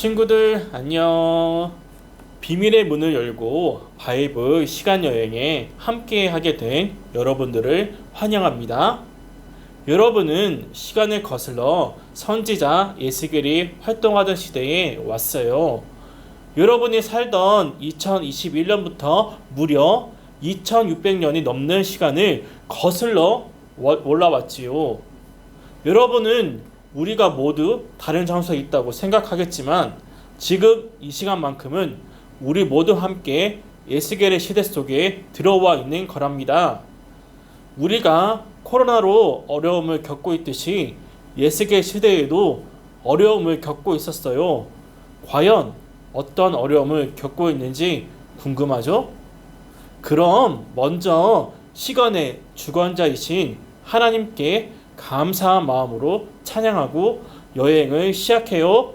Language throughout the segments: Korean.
친구들 안녕. 비밀의 문을 열고 바이블 시간 여행에 함께 하게 된 여러분들을 환영합니다. 여러분은 시간을 거슬러 선지자 예스겔이 활동하던 시대에 왔어요. 여러분이 살던 2021년부터 무려 2600년이 넘는 시간을 거슬러 와- 올라왔지요. 여러분은 우리가 모두 다른 장소에 있다고 생각하겠지만 지금 이 시간만큼은 우리 모두 함께 예스겔의 시대 속에 들어와 있는 거랍니다. 우리가 코로나로 어려움을 겪고 있듯이 예스겔 시대에도 어려움을 겪고 있었어요. 과연 어떤 어려움을 겪고 있는지 궁금하죠? 그럼 먼저 시간의 주관자이신 하나님께 감사한 마음으로 찬양하고 여행을 시작해요.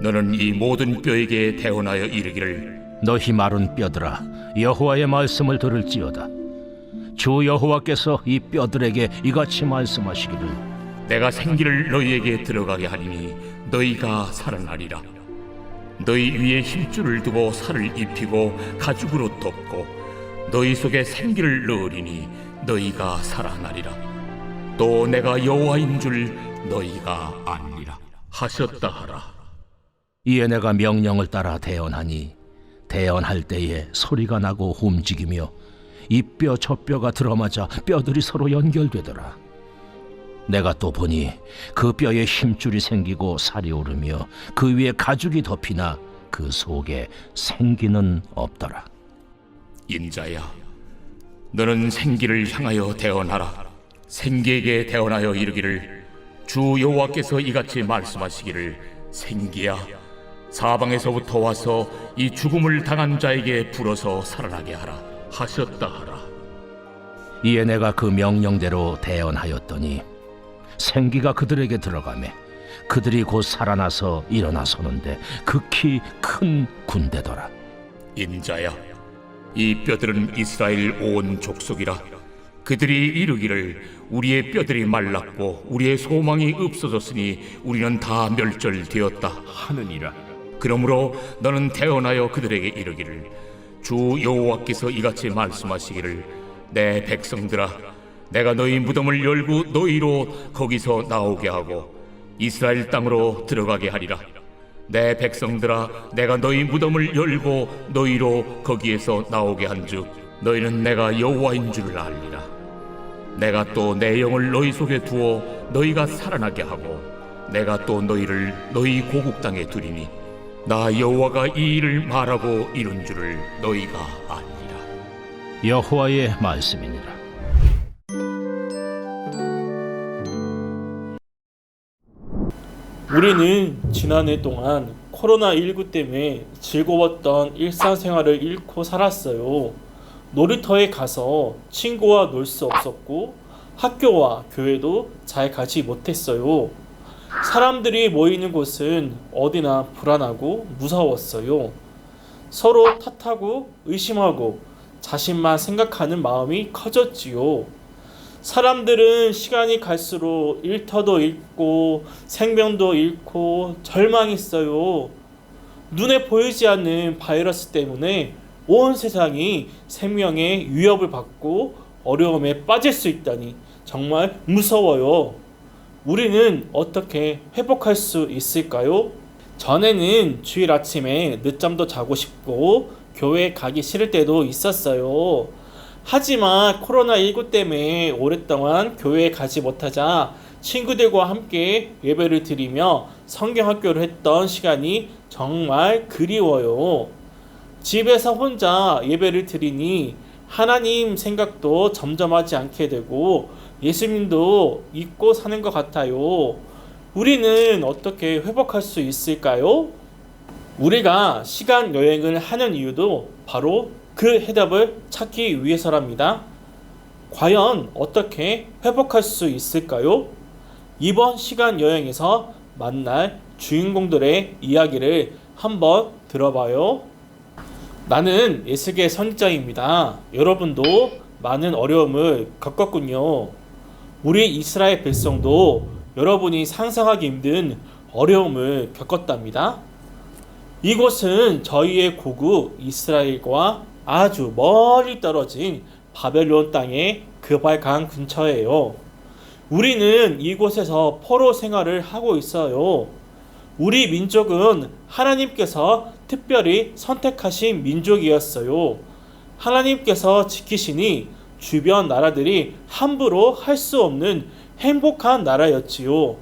너는 이 모든 뼈에게 대언하여 이르기를 너희 마른 뼈들아 여호와의 말씀을 들을지어다. 주 여호와께서 이 뼈들에게 이같이 말씀하시기를 내가 생기를 너희에게 들어가게 하리니 너희가 살아나리라. 너희 위에 힘줄을 두고 살을 입히고 가죽으로 덮고 너희 속에 생기를 넣으리니 너희가 살아나리라. 또 내가 여호와인 줄 너희가 아니라 하셨다 하라. 이에 내가 명령을 따라 대언하니 대언할 때에 소리가 나고 움직이며 이 뼈 저 뼈가 들어맞아 뼈들이 서로 연결되더라. 내가 또 보니 그 뼈에 힘줄이 생기고 살이 오르며 그 위에 가죽이 덮이나 그 속에 생기는 없더라. 인자야, 너는 생기를 향하여 대언하라. 생기에게 대언하여 이르기를 주 여호와께서 이같이 말씀하시기를 생기야, 사방에서부터 와서 이 죽음을 당한 자에게 불어서 살아나게 하라 하셨다 하라. 이에 내가 그 명령대로 대언하였더니 생기가 그들에게 들어가매 그들이 곧 살아나서 일어나서는데 극히 큰 군대더라. 인자야, 이 뼈들은 이스라엘 온 족속이라. 그들이 이르기를 우리의 뼈들이 말랐고 우리의 소망이 없어졌으니 우리는 다 멸절되었다 하느니라. 그러므로 너는 태어나여 그들에게 이르기를 주 여호와께서 이같이 말씀하시기를 내 백성들아 내가 너희 무덤을 열고 너희로 거기서 나오게 하고 이스라엘 땅으로 들어가게 하리라. 내 백성들아 내가 너희 무덤을 열고 너희로 거기에서 나오게 한즉 너희는 내가 여호와인 줄 알리라 내가 또 내 영을 너희 속에 두어 너희가 살아나게 하고 내가 또 너희를 너희 고국 땅에 두리니 나 여호와가 이 일을 말하고 이룬 줄을 너희가 아니라 여호와의 말씀이니라. 우리는 지난해 동안 코로나19 때문에 즐거웠던 일상생활을 잃고 살았어요. 놀이터에 가서 친구와 놀 수 없었고 학교와 교회도 잘 가지 못했어요. 사람들이 모이는 곳은 어디나 불안하고 무서웠어요. 서로 탓하고 의심하고 자신만 생각하는 마음이 커졌지요. 사람들은 시간이 갈수록 일터도 잃고 생명도 잃고 절망했어요. 눈에 보이지 않는 바이러스 때문에 온 세상이 생명의 위협을 받고 어려움에 빠질 수 있다니 정말 무서워요. 우리는 어떻게 회복할 수 있을까요? 전에는 주일 아침에 늦잠도 자고 싶고 교회 가기 싫을 때도 있었어요. 하지만 코로나19 때문에 오랫동안 교회에 가지 못하자 친구들과 함께 예배를 드리며 성경 학교를 했던 시간이 정말 그리워요. 집에서 혼자 예배를 드리니 하나님 생각도 점점 하지 않게 되고 예수님도 잊고 사는 것 같아요. 우리는 어떻게 회복할 수 있을까요? 우리가 시간 여행을 하는 이유도 바로 그 해답을 찾기 위해서랍니다. 과연 어떻게 회복할 수 있을까요? 이번 시간 여행에서 만날 주인공들의 이야기를 한번 들어봐요. 나는 예수계 선지자입니다. 여러분도 많은 어려움을 겪었군요. 우리 이스라엘 백성도 여러분이 상상하기 힘든 어려움을 겪었답니다. 이곳은 저희의 고국 이스라엘과 아주 멀리 떨어진 바벨론 땅의 그발강 근처예요. 우리는 이곳에서 포로 생활을 하고 있어요. 우리 민족은 하나님께서 특별히 선택하신 민족이었어요. 하나님께서 지키시니 주변 나라들이 함부로 할 수 없는 행복한 나라였지요.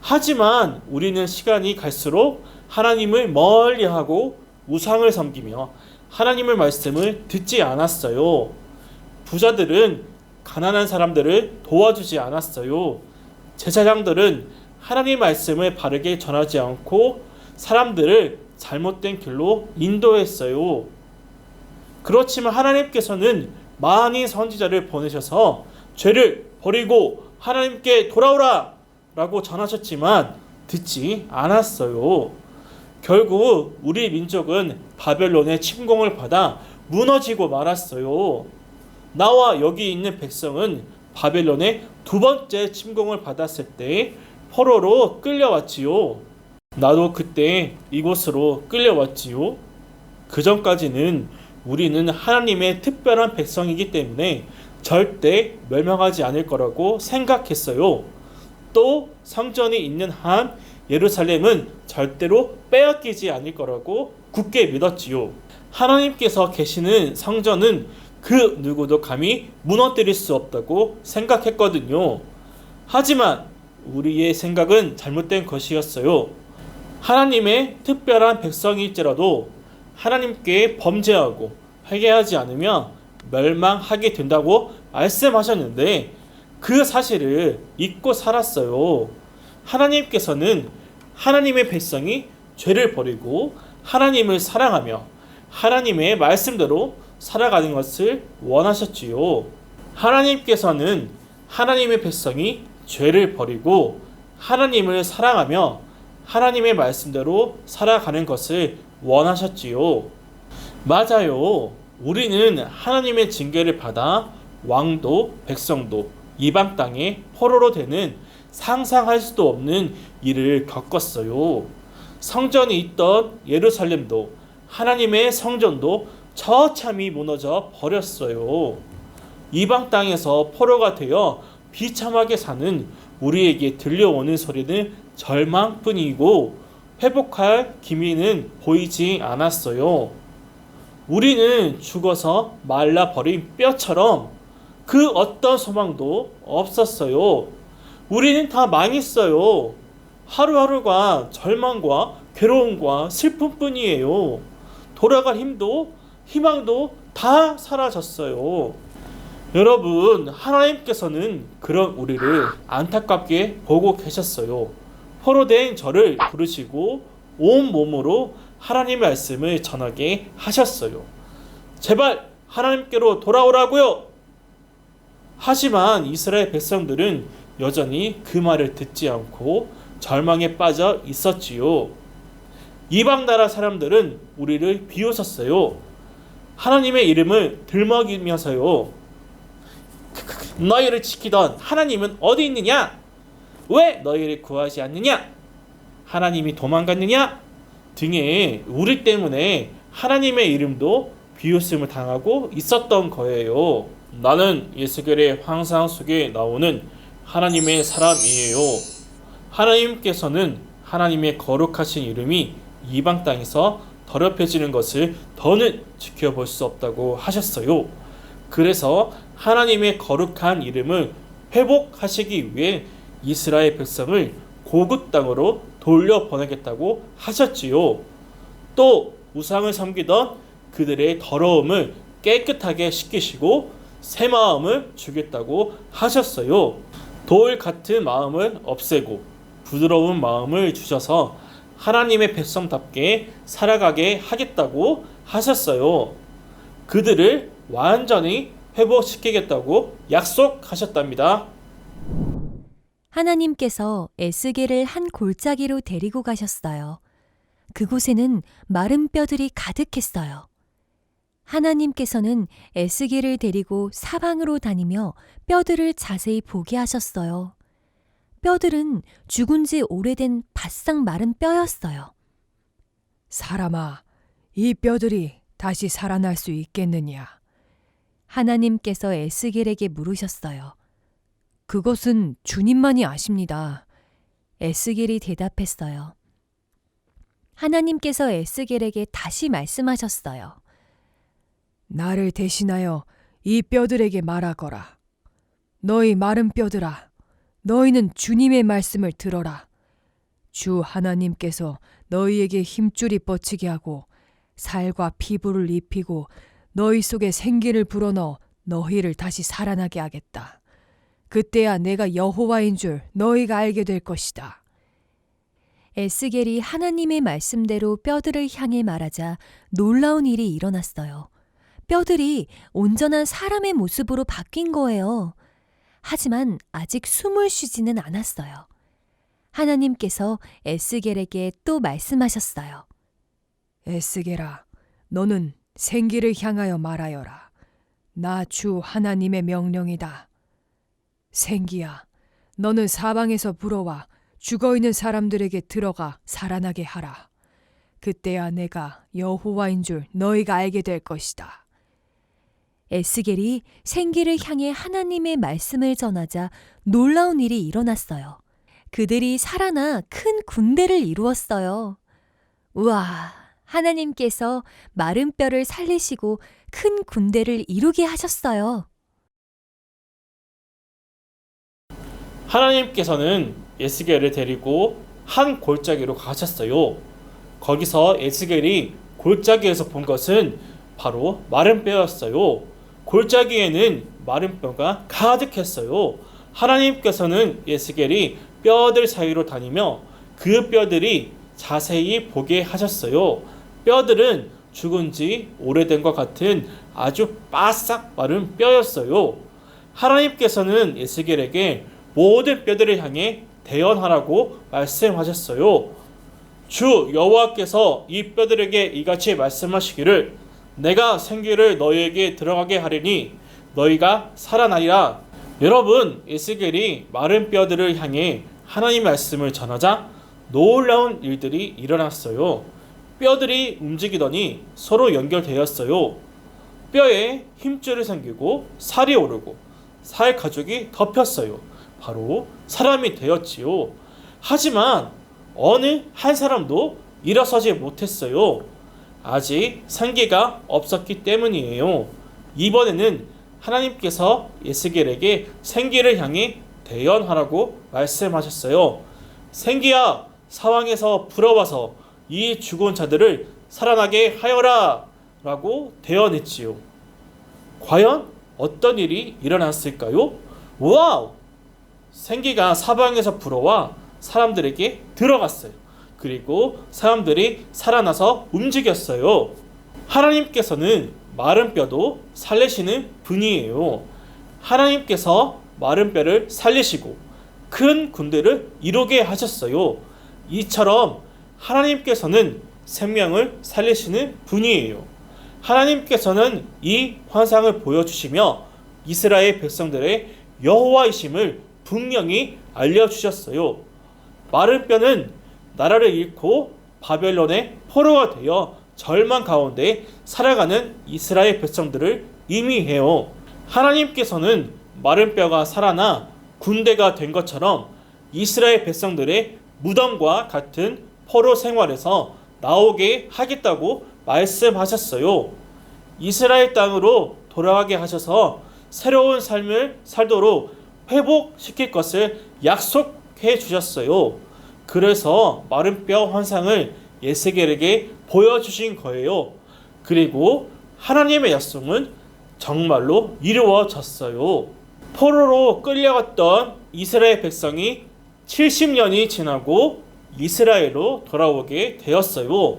하지만 우리는 시간이 갈수록 하나님을 멀리 하고 우상을 섬기며 하나님의 말씀을 듣지 않았어요. 부자들은 가난한 사람들을 도와주지 않았어요. 제사장들은 하나님 말씀을 바르게 전하지 않고 사람들을 잘못된 길로 인도했어요. 그렇지만 하나님께서는 많은 선지자를 보내셔서 죄를 버리고 하나님께 돌아오라 라고 전하셨지만 듣지 않았어요. 결국 우리 민족은 바벨론의 침공을 받아 무너지고 말았어요. 나와 여기 있는 백성은 바벨론의 두 번째 침공을 받았을 때 포로로 끌려왔지요. 나도 그때 이곳으로 끌려왔지요. 그 전까지는 우리는 하나님의 특별한 백성이기 때문에 절대 멸망하지 않을 거라고 생각했어요. 또 성전이 있는 한 예루살렘은 절대로 빼앗기지 않을 거라고 굳게 믿었지요. 하나님께서 계시는 성전은 그 누구도 감히 무너뜨릴 수 없다고 생각했거든요. 하지만 우리의 생각은 잘못된 것이었어요. 하나님의 특별한 백성일지라도 하나님께 범죄하고 회개하지 않으면 멸망하게 된다고 말씀하셨는데 그 사실을 잊고 살았어요. 하나님께서는 하나님의 백성이 죄를 버리고 하나님을 사랑하며 하나님의 말씀대로 살아가는 것을 원하셨지요. 하나님께서는 하나님의 백성이 죄를 버리고 하나님을 사랑하며 하나님의 말씀대로 살아가는 것을 원하셨지요. 맞아요. 우리는 하나님의 징계를 받아 왕도 백성도 이방 땅에 포로로 되는 상상할 수도 없는 일을 겪었어요. 성전이 있던 예루살렘도 하나님의 성전도 처참히 무너져 버렸어요. 이방 땅에서 포로가 되어 비참하게 사는 우리에게 들려오는 소리는 절망뿐이고 회복할 기미는 보이지 않았어요. 우리는 죽어서 말라버린 뼈처럼 그 어떤 소망도 없었어요. 우리는 다 망했어요. 하루하루가 절망과 괴로움과 슬픔뿐이에요. 돌아갈 힘도 희망도 다 사라졌어요. 여러분, 하나님께서는 그런 우리를 안타깝게 보고 계셨어요. 포로 된 저를 부르시고 온 몸으로 하나님의 말씀을 전하게 하셨어요. 제발 하나님께로 돌아오라고요. 하지만 이스라엘 백성들은 여전히 그 말을 듣지 않고 절망에 빠져 있었지요. 이방 나라 사람들은 우리를 비웃었어요. 하나님의 이름을 들먹이면서요. 너희를 지키던 하나님은 어디 있느냐? 왜 너희를 구하지 않느냐? 하나님이 도망갔느냐? 등의 우리 때문에 하나님의 이름도 비웃음을 당하고 있었던 거예요. 나는 예수겔의 황상 속에 나오는 하나님의 사람이에요. 하나님께서는 하나님의 거룩하신 이름이 이방 땅에서 더럽혀지는 것을 더는 지켜볼 수 없다고 하셨어요. 그래서 하나님의 거룩한 이름을 회복하시기 위해 이스라엘 백성을 고국 땅으로 돌려 보내겠다고 하셨지요. 또 우상을 섬기던 그들의 더러움을 깨끗하게 씻기시고 새 마음을 주겠다고 하셨어요. 돌 같은 마음을 없애고 부드러운 마음을 주셔서 하나님의 백성답게 살아가게 하겠다고 하셨어요. 그들을 완전히 회복시키겠다고 약속하셨답니다. 하나님께서 에스겔을 한 골짜기로 데리고 가셨어요. 그곳에는 마른 뼈들이 가득했어요. 하나님께서는 에스겔을 데리고 사방으로 다니며 뼈들을 자세히 보게 하셨어요. 뼈들은 죽은 지 오래된 바싹 마른 뼈였어요. 사람아, 이 뼈들이 다시 살아날 수 있겠느냐? 하나님께서 에스겔에게 물으셨어요. 그것은 주님만이 아십니다. 에스겔이 대답했어요. 하나님께서 에스겔에게 다시 말씀하셨어요. 나를 대신하여 이 뼈들에게 말하거라. 너희 마른 뼈들아, 너희는 주님의 말씀을 들어라. 주 하나님께서 너희에게 힘줄이 뻗치게 하고 살과 피부를 입히고 너희 속에 생기를 불어넣어 너희를 다시 살아나게 하겠다. 그때야 내가 여호와인 줄 너희가 알게 될 것이다. 에스겔이 하나님의 말씀대로 뼈들을 향해 말하자 놀라운 일이 일어났어요. 뼈들이 온전한 사람의 모습으로 바뀐 거예요. 하지만 아직 숨을 쉬지는 않았어요. 하나님께서 에스겔에게 또 말씀하셨어요. 에스게라, 너는 생기를 향하여 말하여라. 나 주 하나님의 명령이다. 생기야, 너는 사방에서 불어와 죽어 있는 사람들에게 들어가 살아나게 하라. 그때야 내가 여호와인 줄 너희가 알게 될 것이다. 에스겔이 생기를 향해 하나님의 말씀을 전하자 놀라운 일이 일어났어요. 그들이 살아나 큰 군대를 이루었어요. 우와, 하나님께서 마른 뼈를 살리시고 큰 군대를 이루게 하셨어요. 하나님께서는 에스겔을 데리고 한 골짜기로 가셨어요. 거기서 에스겔이 골짜기에서 본 것은 바로 마른 뼈였어요. 골짜기에는 마른 뼈가 가득했어요. 하나님께서는 에스겔이 뼈들 사이로 다니며 그 뼈들이 자세히 보게 하셨어요. 뼈들은 죽은 지 오래된 것 같은 아주 바싹 마른 뼈였어요. 하나님께서는 에스겔에게 모든 뼈들을 향해 대언하라고 말씀하셨어요. 주 여호와께서 이 뼈들에게 이같이 말씀하시기를 내가 생기를 너희에게 들어가게 하리니 너희가 살아나리라. 여러분 에스겔이 마른 뼈들을 향해 하나님 말씀을 전하자 놀라운 일들이 일어났어요. 뼈들이 움직이더니 서로 연결되었어요. 뼈에 힘줄이 생기고 살이 오르고 살 가죽이 덮였어요. 바로 사람이 되었지요. 하지만 어느 한 사람도 일어서지 못했어요. 아직 생기가 없었기 때문이에요. 이번에는 하나님께서 예스겔에게 생기를 향해 대연하라고 말씀하셨어요. 생기야 사왕에서 불어와서 이 죽은 자들을 살아나게 하여라 라고 대언했지요. 과연 어떤 일이 일어났을까요? 와우! 생기가 사방에서 불어와 사람들에게 들어갔어요. 그리고 사람들이 살아나서 움직였어요. 하나님께서는 마른 뼈도 살리시는 분이에요. 하나님께서 마른 뼈를 살리시고 큰 군대를 이루게 하셨어요. 이처럼 하나님께서는 생명을 살리시는 분이에요. 하나님께서는 이 환상을 보여주시며 이스라엘 백성들의 여호와이심을 분명히 알려주셨어요. 마른 뼈는 나라를 잃고 바벨론의 포로가 되어 절망 가운데 살아가는 이스라엘 백성들을 의미해요. 하나님께서는 마른 뼈가 살아나 군대가 된 것처럼 이스라엘 백성들의 무덤과 같은 포로 생활에서 나오게 하겠다고 말씀하셨어요. 이스라엘 땅으로 돌아가게 하셔서 새로운 삶을 살도록 회복시킬 것을 약속해 주셨어요. 그래서 마른 뼈 환상을 예세겔에게 보여주신 거예요. 그리고 하나님의 약속은 정말로 이루어졌어요. 포로로 끌려갔던 이스라엘 백성이 70년이 지나고 이스라엘로 돌아오게 되었어요.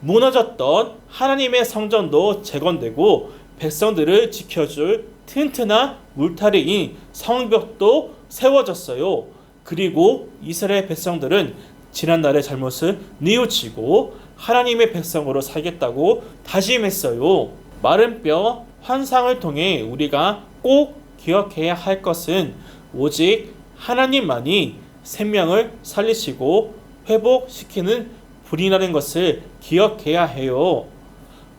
무너졌던 하나님의 성전도 재건되고 백성들을 지켜줄 튼튼한 울타리인 성벽도 세워졌어요. 그리고 이스라엘 백성들은 지난날의 잘못을 뉘우치고 하나님의 백성으로 살겠다고 다짐했어요. 마른 뼈 환상을 통해 우리가 꼭 기억해야 할 것은 오직 하나님만이 생명을 살리시고 회복시키는 분이라는 것을 기억해야 해요.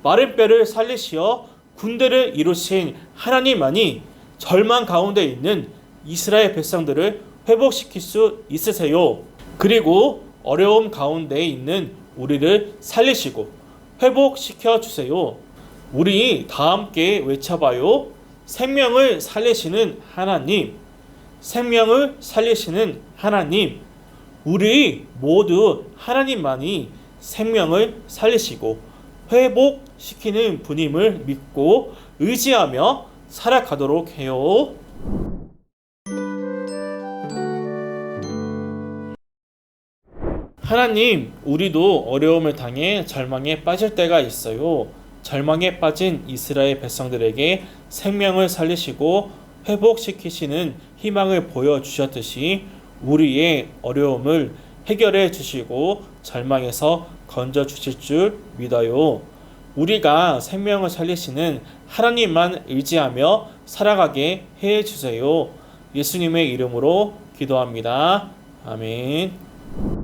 마른 뼈를 살리시어 군대를 이루신 하나님만이 절망 가운데 있는 이스라엘 백성들을 회복시킬 수 있으세요. 그리고 어려움 가운데 있는 우리를 살리시고 회복시켜 주세요. 우리 다 함께 외쳐봐요. 생명을 살리시는 하나님, 생명을 살리시는 하나님, 우리 모두 하나님만이 생명을 살리시고 회복시키는 분임을 믿고 의지하며 살아가도록 해요. 하나님, 우리도 어려움을 당해 절망에 빠질 때가 있어요. 절망에 빠진 이스라엘 백성들에게 생명을 살리시고 회복시키시는 희망을 보여주셨듯이 우리의 어려움을 해결해 주시고 절망에서 건져 주실 줄 믿어요. 우리가 생명을 살리시는 하나님만 의지하며 살아가게 해 주세요. 예수님의 이름으로 기도합니다. 아멘.